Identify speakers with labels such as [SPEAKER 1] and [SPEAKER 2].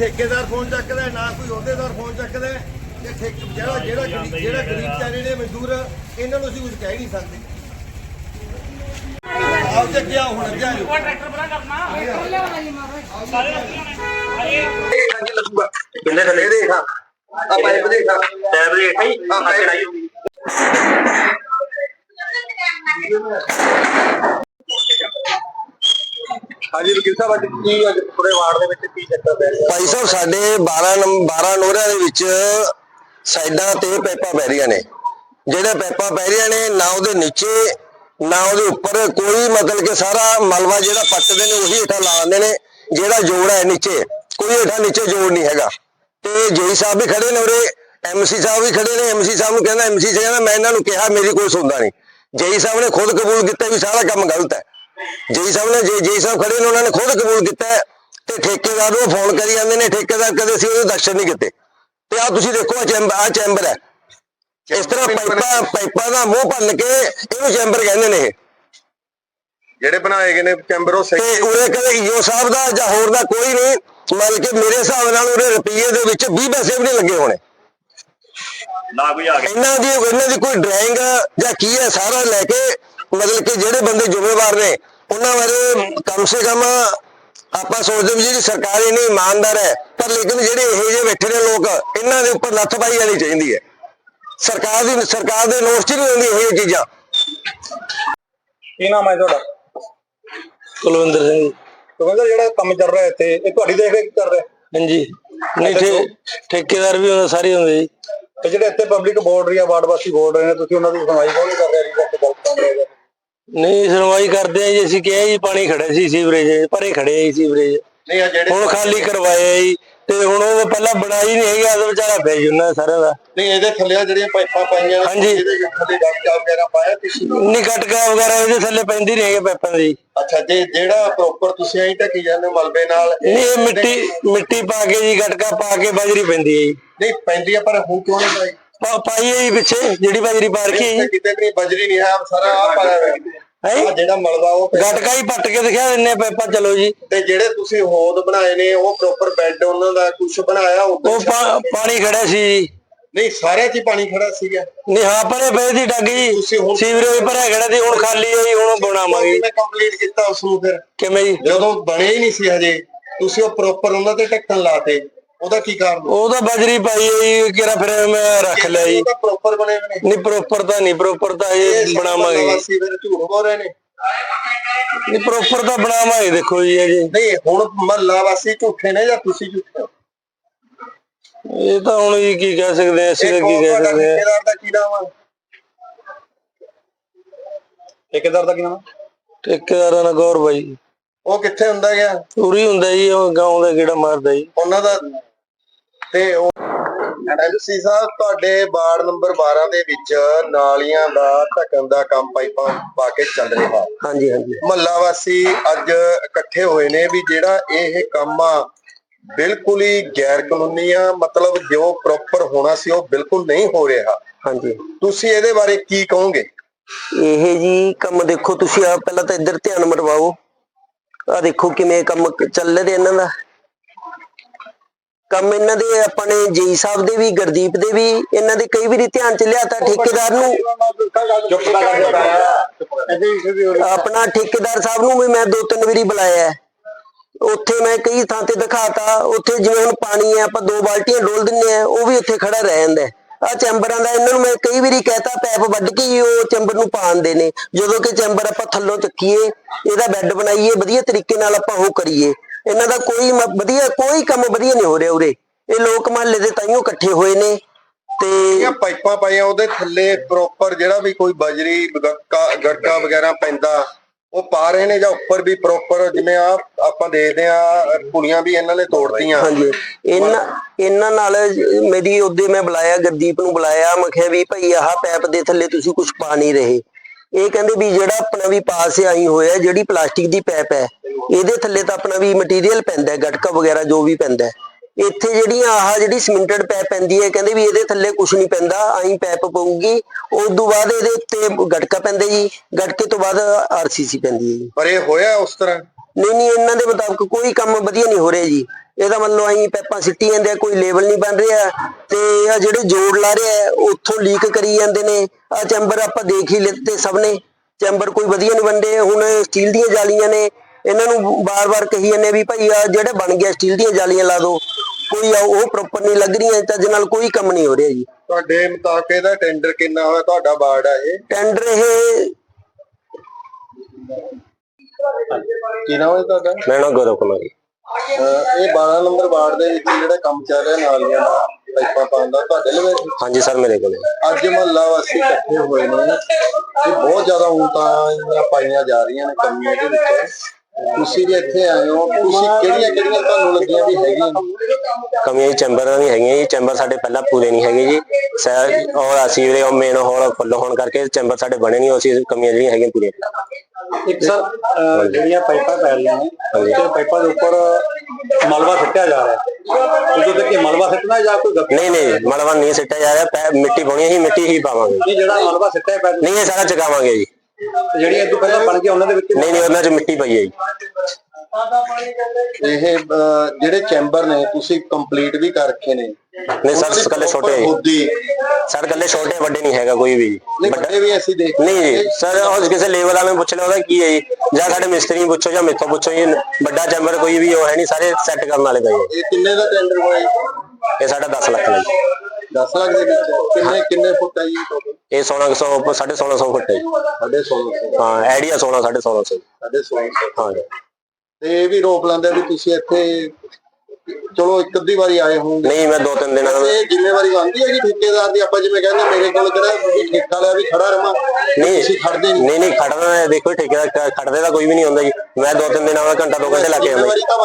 [SPEAKER 1] ਠੇਕੇਦਾਰ ਫੋਨ ਚੱਕਦਾ ਹੈ, ਨਾ ਕੋਈ ਅਹੁਦੇਦਾਰ ਫੋਨ ਚੱਕਦਾ ਹੈ, ਤੇ ਠੇਕ ਜਿਹੜਾ ਜਿਹੜਾ ਗਰੀਬ- ਜਿਹੜਾ ਗਰੀਬ ਚਾਰੇ ਨੇ ਮਜ਼ਦੂਰ ਇਹਨਾਂ ਨੂੰ ਅਸੀਂ ਕੁਝ ਕਹਿ ਨਹੀਂ ਸਕਦੇ। ਆਪ ਤੇ ਕਿਆ ਹੁਣ ਅੱਗੇ ਆ ਜਾਓ।
[SPEAKER 2] ਕਿੰਨੇ ਥੱਲੇ ਦੇਖ ਆ। ਪਾਈਪ ਦੇਖ ਆ। ਟੈਬ ਦੇਖ। ਆਈ ਆ ਚੜਾਈ ਹੋ ਹਾਂਜੀ ਵਕੀਲ ਸਾਹਿਬ, ਅੱਜ ਕੀ, ਅੱਜ ਪੂਰੇ ਵਾਰਡ ਦੇ ਵਿੱਚ ਕੀ ਚੱਕਰ ਪੈ ਰਿਹਾ?
[SPEAKER 3] ਭਾਈ ਸਾਹਿਬ, ਸਾਡੇ 12 ਨੰਬਰ 12 ਨੋਰਿਆਂ ਦੇ ਵਿੱਚ ਸਾਈਡਾਂ ਤੇ ਪੈਪਾਂ ਪੈ ਰਹੀਆਂ ਨੇ। ਜਿਹੜੇ ਪੈਪਾਂ ਪੈ ਰਹੀਆਂ ਨੇ, ਨਾ ਉਹਦੇ ਨੀਚੇ, ਨਾ ਉਹਦੇ ਉੱਪਰ, ਕੋਈ ਮਤਲਬ ਕਿ ਸਾਰਾ ਮਲਵਾ ਜਿਹੜਾ ਪੱਟਦੇ ਨੇ, ਉਹੀ ਹੇਠਾਂ ਲਾ ਦਿੰਦੇ ਨੇ। ਜਿਹੜਾ ਜੋੜ ਹੈ ਨੀਚੇ, ਕੋਈ ਹੇਠਾਂ ਨੀਚੇ ਜੋੜ ਨਹੀਂ ਹੈਗਾ। ਤੇ ਜੇਈ ਸਾਹਿਬ ਵੀ ਖੜੇ ਨੇ ਉਰੇ, ਐਮਸੀ ਸਾਹਿਬ ਵੀ ਖੜੇ ਨੇ। ਐਮਸੀ ਸਾਹਿਬ ਨੂੰ ਕਹਿੰਦਾ, ਐਮਸੀ ਕਹਿੰਦਾ, ਮੈਂ ਇਹਨਾਂ ਨੂੰ ਕਿਹਾ, ਮੇਰੀ ਕੋਈ ਸੁਣਦਾ ਨਹੀਂ। ਜੇਈ ਸਾਹਿਬ ਨੇ ਖੁਦ ਕਬੂਲ ਕੀਤਾ ਵੀ ਸਾਰਾ ਕੰਮ ਗਲਤ ਹੈ। ਜੇਈ ਸਾਹਿਬ ਨੇ ਜੇ ਜੇਈ ਸਾਹਿਬ ਖੜੇ ਨੇ ਉਹਨਾਂ ਨੇ ਖੁਦ ਕਬੂਲ ਕੀਤਾ ਤੇ ਠੇਕੇਦਾਰ ਨੂੰ ਫੋਨ ਕਰੀ ਜਾਂਦੇ ਨੇ ਠੇਕੇਦਾਰ ਕਦੇ ਸੀ ਉਹਦੇ ਦਰਸ਼ਨ ਨਹੀਂ ਕੀਤੇ। ਤੇ ਆ ਤੁਸੀਂ ਦੇਖੋ ਆ ਚੈਂਬਰ ਆ ਚੈਂਬਰ ਹੈ। ਇਸ ਤਰ੍ਹਾਂ ਪਾਈਪਾਂ ਪਾਈਪਾਂ ਦਾ ਮੂੰਹ ਭੰਨ ਕੇ ਇਹਨੂੰ ਚੈਂਬਰ ਕਹਿੰਦੇ ਨੇ।
[SPEAKER 1] ਜਿਹੜੇ ਬਣਾਏ ਗਏ ਨੇ ਚੈਂਬਰ ਉਹ ਸਹੀ
[SPEAKER 3] ਤੇ ਉਰੇ ਕਦੇ ਈਓ ਸਾਹਿਬ ਦਾ ਜਾਂ ਹੋਰ ਦਾ ਕੋਈ ਨਹੀਂ ਮੰਨ ਕੇ ਮੇਰੇ ਹਿਸਾਬ ਨਾਲ ਉਰੇ ਰੁਪਈਏ ਦੇ ਵਿੱਚ 20 ਪੈਸੇ ਵੀ ਨਹੀਂ ਲੱਗੇ ਹੋਣੇ।
[SPEAKER 2] ਨਾ ਕੋਈ ਆ ਗਿਆ।
[SPEAKER 3] ਇਹਨਾਂ ਦੀ ਇਹਨਾਂ ਦੀ ਕੋਈ ਡਰਾਇੰਗ ਜਾਂ ਕੀ ਹੈ ਸਾਰਾ ਲੈ ਕੇ ਮਤਲਬ ਕਿ ਜਿਹੜੇ ਬੰਦੇ ਜ਼ਿੰਮੇਵਾਰ ਨੇ ਉਹਨਾਂ ਬਾਰੇ ਕਮ ਸੇ ਕਮ ਆਪਾਂ ਸੋਚਦੇ ਵੀ ਜਿਹੜੀ ਸਰਕਾਰ ਇਹਨੇ ਇਮਾਨਦਾਰ ਹੈ ਪਰ ਲੇਕਿਨ ਜਿਹੜੇ ਇਹੋ ਜਿਹੇ ਬੈਠੇ ਨੇ ਲੋਕ ਇਹਨਾਂ ਦੇ ਉੱਪਰ ਨੱਥ ਪਾਈ ਜਾਣੀ ਚਾਹੀਦੀ ਹੈ। ਸਰਕਾਰ ਦੀ ਸਰਕਾਰ ਦੇ ਨੋਟ 'ਚ ਨਹੀਂ ਹੁੰਦੀ ਇਹ ਚੀਜ਼ਾਂ।
[SPEAKER 2] ਕੀ ਨਾਮ ਹੈ ਤੁਹਾਡਾ?
[SPEAKER 4] ਕੁਲਵਿੰਦਰ ਸਿੰਘ। ਜੀ।
[SPEAKER 2] ਤੁਹਾਨੂੰ ਜਿਹੜਾ ਕੰਮ ਚੱਲ ਰਿਹਾ ਇੱਥੇ ਇਹ ਤੁਹਾਡੀ ਦੇਖ ਰੇਖ ਕਰ ਰਿਹਾ?
[SPEAKER 4] ਹਾਂਜੀ। ਨਹੀਂ ਠੇ ਠੇਕੇਦਾਰ ਵੀ ਹੁੰਦਾ ਸਾਰੇ ਹੁੰਦੇ ਜੀ।
[SPEAKER 2] ਤੇ ਜਿਹੜੇ ਇੱਥੇ ਪਬਲਿਕ ਬੋਲ ਰਹੀ ਆ ਵਾਰਡ ਵਾਸੀ ਬੋਲ ਰਹੇ ਨੇ ਤੁਸੀਂ ਉਹਨਾਂ ਦੀ ਸੁਣਵਾਈ ਕਿਉਂ ਨਹੀਂ ਕਰ ਰਹੇ? ਜੀ
[SPEAKER 4] ਨਹੀਂ ਸੁਣਵਾਈ ਕਰਦੇ ਆ ਜੀ ਅਸੀਂ ਕਿਹਾ ਜੀ ਪਾਣੀ ਖੜਾ ਸੀ ਸੀਵਰੇਜ ਭਰੇ ਖੜੇ ਆ ਜੀ ਸੀਵਰੇਜ।
[SPEAKER 1] ਨਹੀਂ ਆ ਜਿਹੜੇ
[SPEAKER 4] ਹੁਣ ਖਾਲੀ ਕਰਵਾਇਆ ਜੀ ਤੇ ਹੁਣ ਉਹ ਪਹਿਲਾਂ ਬਣਾਈ ਨਹੀਂ ਹੈਗਾ ਉਹ ਵਿਚਾਰਾ ਪੈ ਜੀ ਉਹਨਾਂ ਦਾ ਸਾਰਿਆਂ ਦਾ।
[SPEAKER 1] ਨਹੀਂ ਇਹਦੇ ਥੱਲੇ ਆ ਜਿਹੜੀਆਂ ਪਾਈਪਾਂ ਪਾਈਆਂ
[SPEAKER 4] ਹਾਂਜੀ।
[SPEAKER 1] ਇਹਦੇ ਥੱਲੇ ਗੱਟਕਾ ਵਗੈਰਾ ਪਾਇਆ ਤੁਸੀਂ?
[SPEAKER 4] ਨਹੀਂ ਕਟਕਾ ਵਗੈਰਾ ਇਹਦੇ ਥੱਲੇ ਪੈਂਦੀ ਨਹੀਂ ਹੈਗੇ ਪੈਪਾਂ ਦੀ।
[SPEAKER 1] ਅੱਛਾ ਜੇ ਜਿਹੜਾ ਪ੍ਰੋਪਰ ਤੁਸੀਂ ਐਂ ਢੱਕੀ ਜਾਂਦੇ ਮਲਬੇ ਨਾਲ
[SPEAKER 4] ਇਹ ਮਿੱਟੀ ਮਿੱਟੀ ਪਾ ਕੇ ਜੀ ਕਟਕਾ ਪਾ ਕੇ ਬਾਜਰੀ ਪੈਂਦੀ ਹੈ ਜੀ।
[SPEAKER 1] ਨਹੀਂ ਪੈਂਦੀ ਆ ਪਰ ਹੁਣ ਕਿਉਂ ਨਹੀਂ ਪਾਈ?
[SPEAKER 4] ਪਾਈ ਹੈ ਪਿੱਛੇ ਜਿਹੜੀ ਬਾਜਰੀ
[SPEAKER 1] ਇੱਥੇ
[SPEAKER 4] ਜੀ।
[SPEAKER 1] ਕਿਤੇ ਵੀ ਬਜਰੀ ਨਹੀਂ ਹੈ ਸਾਰਾ ਆ ਪਾਇਆ
[SPEAKER 4] ਹੈ?
[SPEAKER 1] ਜਿਹੜਾ ਮਲਬਾ ਉਹ।
[SPEAKER 4] ਗਟਕਾ ਹੀ ਪੱਟ ਕੇ ਦਿਖਾ ਦਿੰਨੇ ਪੈਪਾਂ ਚਲੋ ਜੀ।
[SPEAKER 1] ਤੇ ਜਿਹੜੇ ਤੁਸੀਂ ਹੋਦ ਬਣਾਏ ਨੇ ਉਹ ਪ੍ਰੋਪਰ ਬੈੱਡ ਉਹਨਾਂ ਦਾ ਕੁਝ ਬਣਾਇਆ
[SPEAKER 4] ਉਹ ਪਾਣੀ ਖੜਾ ਸੀ ਜੀ।
[SPEAKER 1] ਨਹੀਂ ਸਾਰਿਆਂ 'ਚ ਪਾਣੀ ਖੜਾ ਸੀਗਾ।
[SPEAKER 4] ਨਹੀਂ ਹਾਂ ਭਰੇ ਪਏ ਦੀ ਡੱਗ ਜੀ। ਸੀਵਰੇਜ ਭਰਿਆ ਖੜਾ ਸੀ ਹੁਣ ਖਾਲੀ ਹੈ ਜੀ ਹੁਣ ਬਣਾਵਾਂਗੇ।
[SPEAKER 1] ਮੈਂ ਕੰਪਲੀਟ ਕੀਤਾ ਉਸ ਨੂੰ ਫਿਰ।
[SPEAKER 4] ਕਿਵੇਂ ਜੀ?
[SPEAKER 1] ਜਦੋਂ ਬਣੇ ਹੀ ਨਹੀਂ ਸੀ ਹਜੇ ਤੁਸੀਂ ਉਹ ਪ੍ਰੋਪਰ ਉਹਨਾਂ ਤੇ ਢੱਕਣ ਲਾਤੇ। ਉਹਦਾ ਕੀ ਕਾਰਨ
[SPEAKER 4] ਉਹ ਤਾਂ ਬਜਰੀ ਪਾਈ ਹੈ ਜੀ ਕਿਹੜਾ ਫਿਰ ਮੈਂ ਰੱਖ ਲਿਆ ਜੀ।
[SPEAKER 1] ਪ੍ਰੋਪਰ ਬਣੇ ਹੋਏ ਨੇ।
[SPEAKER 4] ਨਹੀਂ ਪ੍ਰੋਪਰ ਤਾਂ ਨਹੀਂ ਪ੍ਰੋਪਰ ਤਾਂ
[SPEAKER 1] ਇਹ
[SPEAKER 4] ਬਣਾਵਾਂਗੇ
[SPEAKER 1] ਵਾਸੀ ਫਿਰ ਝੂਠ ਬੋਲ ਰਹੇ ਨੇ।
[SPEAKER 4] ਨਹੀਂ ਪ੍ਰੋਪਰ ਤਾਂ ਬਣਾਵਾਂਗੇ ਦੇਖੋ ਜੀ ਇਹ
[SPEAKER 1] ਨਹੀਂ ਹੁਣ ਮਹੱਲਾ ਵਾਸੀ ਝੂਠੇ ਨੇ ਜਾਂ ਤੁਸੀਂ ਝੂਠੇ ਹੋ?
[SPEAKER 4] ਇਹ ਤਾਂ ਹੁਣ ਜੀ ਕੀ ਕਹਿ ਸਕਦੇ ਆ ਅਸੀਂ ਤਾਂ ਕੀ ਕਹਿ
[SPEAKER 1] ਤੁਹਾਡਾ
[SPEAKER 4] ਸਕਦੇ ਆ।
[SPEAKER 1] ਠੇਕੇਦਾਰ ਦਾ ਕੀ ਨਾਮ ਆ?
[SPEAKER 2] ਠੇਕੇਦਾਰ ਦਾ ਕੀ ਨਾਮ ਹੈ
[SPEAKER 4] ਠੇਕੇਦਾਰਾਂ ਨਾਲ ਗੌਰ ਬਾਈ।
[SPEAKER 1] ਉਹ ਕਿੱਥੇ ਹੁੰਦਾ ਗਿਆ?
[SPEAKER 4] ਪੂਰੀ ਹੁੰਦਾ ਜੀ ਉਹ ਗਾਉਂ ਦਾ ਕਿਹੜਾ ਮਾਰਦਾ ਜੀ।
[SPEAKER 1] ਉਹਨਾਂ ਦਾ ਤੇ ਉਹ ਐਮਸੀ ਸਾਹਿਬ ਤੁਹਾਡੇ ਵਾਰਡ ਨੰਬਰ 12 ਦੇ ਵਿੱਚ ਨਾਲੀਆਂ ਦਾ ਢੱਕਣ ਦਾ ਕੰਮ ਪਾਈਪਾਂ ਪਾ ਕੇ ਚੱਲ ਰਿਹਾ।
[SPEAKER 3] ਹਾਂਜੀ ਹਾਂਜੀ।
[SPEAKER 1] ਮਹੱਲਾ ਵਾਸੀ ਅੱਜ ਇਕੱਠੇ ਹੋਏ ਨੇ ਵੀ ਜਿਹੜਾ ਇਹ ਕੰਮ ਆ ਬਿਲਕੁਲ ਹੀ ਗੈਰ ਕਾਨੂੰਨੀ ਆ ਮਤਲਬ ਜੋ ਪ੍ਰੋਪਰ ਹੋਣਾ ਸੀ ਉਹ ਬਿਲਕੁਲ ਨਹੀਂ ਹੋ ਰਿਹਾ।
[SPEAKER 3] ਹਾਂਜੀ।
[SPEAKER 1] ਤੁਸੀਂ ਇਹਦੇ ਬਾਰੇ ਕੀ ਕਹੋਗੇ?
[SPEAKER 3] ਇਹ ਜੀ ਕੰਮ ਦੇਖੋ ਤੁਸੀਂ ਆ ਪਹਿਲਾਂ ਤਾਂ ਇੱਧਰ ਧਿਆਨ ਮਰਵਾਓ ਆ ਦੇਖੋ ਕਿਵੇਂ ਕੰਮ ਚੱਲ ਰਿਹਾ ਇਹਨਾਂ ਦਾ। ਕੰਮ ਇਹਨਾਂ ਦੇ ਆਪਣੇ ਜੀ ਸਾਹਿਬ ਦੇ ਵੀ ਗੁਰਦੀਪ ਦੇ ਵੀ ਇਹਨਾਂ ਦੇ ਕਈ ਵਾਰੀ ਧਿਆਨ ਚ ਲਿਆ ਤਾਂ ਠੇਕੇਦਾਰ ਨੂੰ ਆਪਣਾ ਠੇਕੇਦਾਰ ਸਾਹਿਬ ਨੂੰ ਵੀ ਮੈਂ ਦੋ ਤਿੰਨ ਵਾਰੀ ਬੁਲਾਇਆ ਹੈ। ਉੱਥੇ ਮੈਂ ਕਈ ਥਾਂ ਤੇ ਦਿਖਾਤਾ ਉੱਥੇ ਜਿਵੇਂ ਹੁਣ ਪਾਣੀ ਹੈ ਆਪਾਂ ਦੋ ਬਾਲਟੀਆਂ ਡੋਲ ਦਿੰਨੇ ਆ ਉਹ ਵੀ ਉੱਥੇ ਖੜਾ ਰਹਿ ਜਾਂਦਾ ਆ ਚੈਂਬਰਾਂ ਦਾ ਇਹਨਾਂ ਨੂੰ ਮੈਂ ਕਈ ਵਾਰੀ ਕਹਿਤਾ ਪੈਪ ਵੱਢ ਕੇ ਹੀ ਉਹ ਚੈਂਬਰ ਨੂੰ ਪਾਉਂਦੇ ਨੇ। ਜਦੋਂ ਕਿ ਚੈਂਬਰ ਆਪਾਂ ਥੱਲੋਂ ਚੱਕੀਏ ਇਹਦਾ ਬੈੱਡ ਬਣਾਈਏ ਵਧੀਆ ਤਰੀਕੇ ਨਾਲ ਆਪਾਂ ਉਹ ਕਰੀਏ। ਇਹਨਾਂ ਦਾ ਕੋਈ ਵਧੀਆ ਕੋਈ ਕੰਮ ਵਧੀਆ ਨਹੀਂ ਹੋ ਰਿਹਾ ਉਰੇ। ਇਹ ਲੋਕ ਮਹੱਲੇ ਦੇ ਤਾਈਓ ਇਕੱਠੇ ਹੋਏ ਨੇ ਤੇ
[SPEAKER 1] ਇਹ ਪਾਈਪਾਂ ਪਾਈਆਂ ਉਹਦੇ ਥੱਲੇ ਪ੍ਰੋਪਰ ਜਿਹੜਾ ਵੀ ਕੋਈ ਬਜਰੀ ਗਟਕਾ ਗਟਕਾ ਵਗੈਰਾ ਪੈਂਦਾ ਉਹ ਪਾ ਰਹੇ ਨੇ ਜਾਂ ਉੱਪਰ ਵੀ ਪ੍ਰੋਪਰ ਜਿਵੇਂ ਆ ਆਪਾਂ ਦੇਖਦੇ ਆ ਕੁੜੀਆਂ ਵੀ ਇਹਨਾਂ ਨੇ ਤੋੜਤੀਆਂ।
[SPEAKER 3] ਹਾਂਜੀ। ਇਹਨਾਂ ਇਹਨਾਂ ਨਾਲ ਮੇਰੀ ਉਹਦੇ ਮੈਂ ਬੁਲਾਇਆ ਗੁਰਦੀਪ ਨੂੰ ਬੁਲਾਇਆ ਮੈਂ ਕਿਹਾ ਵੀ ਭਾਈ ਆਹ ਪੈਪ ਦੇ ਥੱਲੇ ਤੁਸੀਂ ਕੁਝ ਪਾ ਨਹੀਂ ਰਹੇ। ਇਹ ਕਹਿੰਦੇ ਵੀ ਜਿਹੜਾ ਆਪਣਾ ਵੀ ਪਾਸ ਆਈ ਹੋਇਆ, ਜਿਹੜੀ ਪਲਾਸਟਿਕ ਦੀ ਪੈਪ ਹੈ, ਇਹਦੇ ਥੱਲੇ ਤਾਂ ਆਪਣਾ ਵੀ ਮਟੀਰੀਅਲ ਪੈਂਦਾ ਗਟਕਾ ਵਗੈਰਾ ਜੋ ਵੀ ਪੈਂਦਾ ਇੱਥੇ ਜਿਹੜੀਆਂ ਆਹ ਜਿਹੜੀ ਸਿਮੈਂਟਡ ਪੈਪ ਪੈਂਦੀ ਹੈ, ਕਹਿੰਦੇ ਵੀ ਇਹਦੇ ਥੱਲੇ ਕੁਝ ਨਹੀਂ ਪੈਂਦਾ, ਆਈ ਪੈਪ ਪਊਗੀ ਉਸ ਤੋਂ ਬਾਅਦ ਇਹਦੇ ਉੱਤੇ ਗਟਕਾ ਪੈਂਦਾ ਜੀ, ਗਟਕੇ ਤੋਂ ਬਾਅਦ ਆਰਸੀਸੀ ਪੈਂਦੀ ਹੈ ਜੀ।
[SPEAKER 1] ਪਰ ਇਹ ਹੋਇਆ ਉਸ ਤਰ੍ਹਾਂ?
[SPEAKER 5] ਨਹੀਂ ਨਹੀਂ ਇਹਨਾਂ ਦੇ ਮੁਤਾਬਕ ਕੋਈ ਕੰਮ ਵਧੀਆ ਨਹੀਂ ਹੋ ਰਿਹਾ ਜੀ। ਇਹਦਾ ਮਤਲਬ ਅਸੀਂ ਪੈਪਾਂ ਸਿੱਟੀ ਜਾਂਦੇ ਆ ਕੋਈ ਲੇਬਲ ਨਹੀਂ ਬਣ ਰਿਹਾ। ਤੇ ਆ ਜਿਹੜੇ ਜੋੜ ਲਾ ਰਹੇ ਉੱਥੋਂ ਲੀਕ ਕਰੀ ਜਾਂਦੇ ਨੇ। ਆ ਚੈਂਬਰ ਆਪਾਂ ਦੇਖ ਹੀ ਲਿੱਤੇ ਸਭ ਨੇ। ਚੈਂਬਰ ਕੋਈ ਵਧੀਆ ਨਹੀਂ ਬਣਦੇ। ਹੁਣ ਸਟੀਲ ਦੀਆਂ ਜਾਲੀਆਂ ਨੇ। ਇਹਨਾਂ ਨੂੰ ਬਾਰ-ਬਾਰ ਕਹੀ ਜਾਂਦੇ ਵੀ ਭਾਈ ਆ ਜਿਹੜੇ ਬਣ ਗਿਆ ਸਟੀਲ ਦੀਆਂ ਜਾਲੀਆਂ ਲਾ ਦਿਓ। ਕੋਈ ਉਹ ਪ੍ਰੋਪਰ ਨਹੀਂ ਲੱਗ ਰਹੀਆਂ ਚੱਜ ਨਾਲ ਕੋਈ ਕੰਮ ਨਹੀਂ ਹੋ ਰਿਹਾ ਜੀ।
[SPEAKER 1] ਤੁਹਾਡੇ ਮੁਤਾਬਕ ਇਹਦਾ ਟੈਂਡਰ ਕਿੰਨਾ ਹੋਇਆ? ਤੁਹਾਡਾ ਵਾਰਡ ਆ ਇਹ?
[SPEAKER 5] ਟੈਂਡਰ ਇਹ
[SPEAKER 1] ਕੀ ਨਾਮ ਹੈ ਤੁਹਾਡਾ?
[SPEAKER 5] ਮੈਂ ਨਾ ਗੌਰਵ ਕੁਮਾਰ।
[SPEAKER 1] ਅਹ ਇਹ 12 ਨੰਬਰ ਵਾਰਡ ਦੇ ਵਿੱਚ ਜਿਹੜਾ ਕੰਮ ਚੱਲ ਰਿਹਾ ਨਾਲੀਆਂ ਦਾ ਪਾਈਪਾਂ ਪਾਉਣ ਦਾ ਤੁਹਾਡੇ ਲਈ
[SPEAKER 5] ਹਾਂਜੀ ਸਰ ਮੇਰੇ ਕੋਲ।
[SPEAKER 1] ਅੱਜ ਮਹੱਲਾ ਵਾਸੀ ਇਕੱਠੇ ਹੋਏ ਨੇ। ਇਹ ਬਹੁਤ ਜ਼ਿਆਦਾ ਉਂਟਾਂ ਪਾਈਆਂ ਜਾ ਰਹੀਆਂ ਨੇ ਕਮੀਆਂ ਦੇ ਵਿੱਚ। ਤੁਸੀਂ ਵੀ ਇੱਥੇ ਆਏ ਹੋ। ਤੁਸੀਂ ਕਿਹੜੀਆਂ ਕਿਹੜੀਆਂ ਤੁਹਾਨੂੰ ਲੱਗੀਆਂ ਵੀ ਹੈਗੀਆਂ
[SPEAKER 5] ਕਮੀਆਂ ਜੀ ਚੈਂਬਰ ਨਹੀਂ ਹੈਗੀਆਂ ਜੀ। ਚੈਂਬਰ ਸਾਡੇ ਪਹਿਲਾਂ ਪੂਰੇ ਨਹੀਂ ਹੈਗੇ ਜੀ। ਸਰ ਔਰ ਅਸੀਂ ਵੀਰੇ ਉਹ ਮੇਨ ਹਾਲ ਫੁੱਲ ਹੋਣ ਕਰਕੇ ਚੈਂਬਰ ਸਾਡੇ ਬਣੇ ਨਹੀਂ ਅਸੀਂ ਕਮੀਆਂ ਜਿਹੜੀਆਂ ਹੈਗੀਆਂ ਪੂਰੀਆਂ।
[SPEAKER 2] ਇੱਕ ਸਰ ਅਹ, ਜਿਹੜੀਆਂ ਪਾਈਪਾਂ ਪੈ ਰਹੀਆਂ ਨੇ। ਤੇ ਪਾਈਪਾਂ ਦੇ ਉੱਪਰ ਮਲਬਾ ਸਿੱਟਿਆ ਜਾ ਰਿਹਾ। ਹੈ ਤੁਸੀਂ ਤੇ ਕੀ ਮਲਬਾ ਸਿੱਟਣਾ ਜਾਂ ਕੋਈ ਗੱਪ
[SPEAKER 5] ਨਹੀਂ ਨਹੀਂ ਮਲਬਾ ਨਹੀਂ ਸਿੱਟਿਆ ਜਾ ਰਿਹਾ। ਪੈ- ਮਿੱਟੀ ਪਾਉਣੀ ਹੈ ਮਿੱਟੀ ਹੀ ਪਾਵਾਂਗੇ।
[SPEAKER 2] ਨਹੀਂ ਜਿਹੜਾ ਮਲਬਾ ਸਿੱਟਿਆ ਪਿਆ
[SPEAKER 5] ਨਹੀਂ ਇਹ ਸਾਰਾ ਚਕਾਵਾਂਗੇ ਜੀ।
[SPEAKER 2] ਜਿਹੜੀਆਂ ਇਹ ਤੋਂ ਪਹਿਲਾਂ ਬਣ ਗਿਆ ਉਹਨਾਂ ਦੇ ਵਿੱਚ
[SPEAKER 5] ਨਹੀਂ ਨਹੀਂ ਉਹਨਾਂ 'ਚ ਮਿੱਟੀ ਪਈ ਹੈ ਜੀ।
[SPEAKER 1] ਇਹ ਅਹ, ਜਿਹੜੇ ਚੈਂਬਰ ਨੇ ਤੁਸੀਂ ਕੰਪਲੀਟ ਵੀ ਕਰ ਰੱਖੇ ਨੇ।
[SPEAKER 5] ਨਹੀਂ ਸਰ ਕੱਲੇ ਛੋਟੇ
[SPEAKER 1] ਬੁੱਧੀ
[SPEAKER 5] ਸਰ ਕੱਲੇ ਛੋਟੇ ਵੱਡੇ ਨਹੀਂ ਹੈਗਾ ਕੋਈ ਵੀ। ਜੀ
[SPEAKER 1] ਨਹੀਂ ਵੱਡੇ ਵੀ ਅਸੀਂ ਦੇਖ
[SPEAKER 5] ਨਹੀਂ ਜੀ ਸਰ ਉਹ ਕਿਸੇ ਲੈਵਲ ਵਾਲੇ ਨੂੰ ਪੁੱਛ ਲਓ ਉਹਦਾ ਕੀ ਹੈ ਜੀ? ਜਾਂ ਸਾਡੇ ਮਿਸਤਰੀ ਨੂੰ ਪੁੱਛੋ ਜਾਂ ਮੇਥੋਂ ਪੁੱਛੋ ਜੀ ਵੱਡਾ ਚੈਂਬਰ ਕੋਈ ਵੀ ਉਹ ਹੈ ਨਹੀਂ ਸਾਰੇ ਸੈੱਟ ਕਰਨ ਵਾਲੇ ਪਏ ਹੈ।
[SPEAKER 1] ਇਹ ਕਿੰਨੇ ਦਾ ਟੈਂਡਰ ਹੋਇਆ?
[SPEAKER 5] ਇਹ ਸਾਡਾ 10 ਲੱਖ ਦਾ ਜੀ।
[SPEAKER 1] 10 ਲੱਖ ਦੇ ਵਿੱਚ। ਕਿੰਨੇ ਕਿੰਨੇ ਫੁੱਟ ਹੈ ਜੀ ਟੋਟਲ
[SPEAKER 5] ਇਹ 1600 ਸਾਢੇ 1600 ਫੁੱਟ ਹੈ ਜੀ।
[SPEAKER 1] ਸਾਡੇ 1600
[SPEAKER 5] ਹਾਂ ਆਈਡੀਆ 16 ਸਾਢੇ 1600
[SPEAKER 1] ਸਾਡੇ 1600
[SPEAKER 5] ਹਾਂ ਜੀ।
[SPEAKER 1] ਤੇ ਇਹ ਵੀ ਰੋਕ ਲੈਂਦੇ ਵੀ ਤੁਸੀਂ ਇੱਥੇ ਚਲੋ ਇੱਕ ਅੱਧੀ ਵਾਰੀ ਆਏ ਹੋਵੋਗੇ।
[SPEAKER 5] ਨਹੀਂ ਮੈਂ ਦੋ ਤਿੰਨ ਦਿਨਾਂ ਦਾ
[SPEAKER 1] ਇਹ ਜ਼ਿੰਮੇਵਾਰੀ ਆਉਂਦੀ ਹੈ ਜੀ ਠੇਕੇਦਾਰ ਦੀ। ਆਪਾਂ ਜਿਵੇਂ ਕਹਿੰਦੇ ਮੇਰੇ ਕੋਲ ਕਿਹੜਾ ਵੀ ਠੇਕਾ ਲਿਆ ਵੀ ਖੜਾ ਰਵਾਂ।
[SPEAKER 5] ਨਹੀਂ
[SPEAKER 1] ਤੁਸੀਂ ਖੜਦੇ ਨਹੀਂ।
[SPEAKER 5] ਨਹੀਂ ਨਹੀਂ ਖੜਨਾ ਦੇਖੋ ਠੇਕੇਦਾਰ ਖੜਦੇ ਦਾ ਕੋਈ ਵੀ ਨਹੀਂ ਹੁੰਦਾ ਜੀ। ਮੈਂ ਦੋ ਤਿੰਨ ਦਿਨਾਂ ਦਾ ਘੰਟਾ ਦੋ ਘੰਟੇ ਲਾ ਕੇ ਆਉਂਦਾ ਜੀ।
[SPEAKER 1] ਜ਼ਿੰਮੇਵਾਰੀ ਤਾਂ